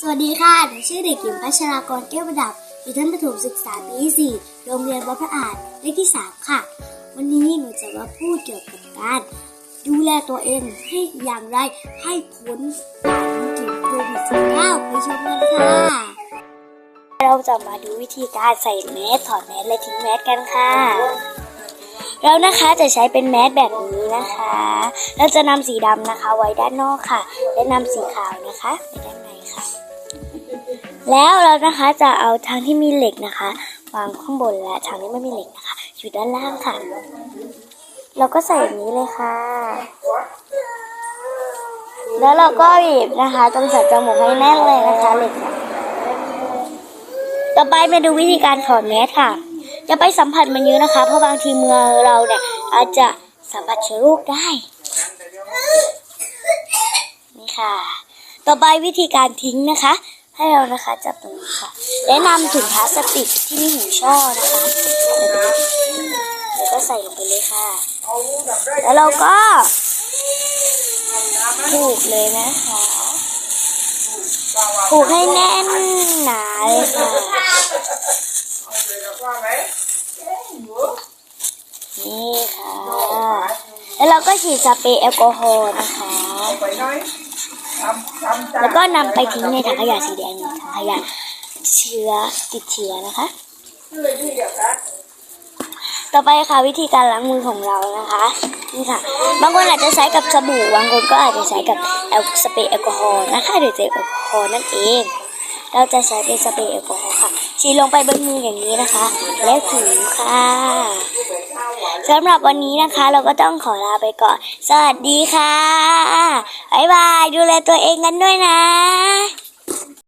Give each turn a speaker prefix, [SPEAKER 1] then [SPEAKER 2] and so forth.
[SPEAKER 1] สวัสดีค่ะหนูชื่อเด็กหญิงพัชรากรแก้วประดับ อยู่ชั้นประถมศึกษาปีที่4โรงเรียนวัดพระอาจเลขที่ 3 ค่ะ วันนี้หนูจะมาพูดเกี่ยวกับการ ดูแลตัวเองให้อย่างไรให้พ้นการถึงโควิด -19 ไปชมกันค่ะ เราจะมาดูวิธีการใส่แมสถอดแมสและทิ้งแมสกันค่ะ เรานะคะจะใช้เป็นแมสแบบนี้นะคะ เราจะนำสีดำนะคะไว้ด้านนอกค่ะ และนำสีขาวนะคะไว้ด้านในค่ะ แล้วเรานะคะจะเอาทางที่มีเหล็กนะคะวางข้างบนและทางที่ไม่มีเหล็กนะคะ อยู่ด้านล่างค่ะ เราก็ใส่อย่างนี้เลยค่ะ แล้วเราก็บีบนะคะตรงสันจมูกให้แน่นเลยนะคะเหล็กอะต่อไปมาดูวิธีการถอดแมสค่ะอย่าไปสัมผัสมันเยอะนะคะ เพราะบางทีมือเราเนี่ย อาจจะสัมผัสเชื้อโรคได้นี่ค่ะ ต่อไปวิธีการทิ้งนะคะ ให้เรานะคะจับตรงนี้ค่ะแนะนำถุงพลาสติกที่มีหูช่อนะคะแล้วก็ใส่ลงไปเลยค่ะ แล้วเราก็ผูกเลยนะคะผูกให้แน่นหนาเลยค่ะนี่ค่ะ แล้วเราก็ฉีดสเปรย์แอลกอฮอล์นะคะ แล้วก็นำไปทิ้งในถังขยะสีแดงถังขยะเชื้อติดเชื้อนะคะ ต่อไปค่ะวิธีการล้างมือของเรานะคะนี่ค่ะ บางคนอาจจะใช้กับสบู่บางคนก็อาจจะใช้กับแอลสเปรย์แอลกอฮอล์นะคะหรือเจลแอลกอฮอล์นั่นเอง เราจะใช้เป็นสเปรย์แอลกอฮอล์ค่ะฉีดลงไปบนมืออย่างนี้นะคะ แล้วถูค่ะ สำหรับวันนี้นะคะ เราก็ต้องขอลาไปก่อน สวัสดีค่ะ บ๊ายบาย ดูแลตัวเองกันด้วยนะ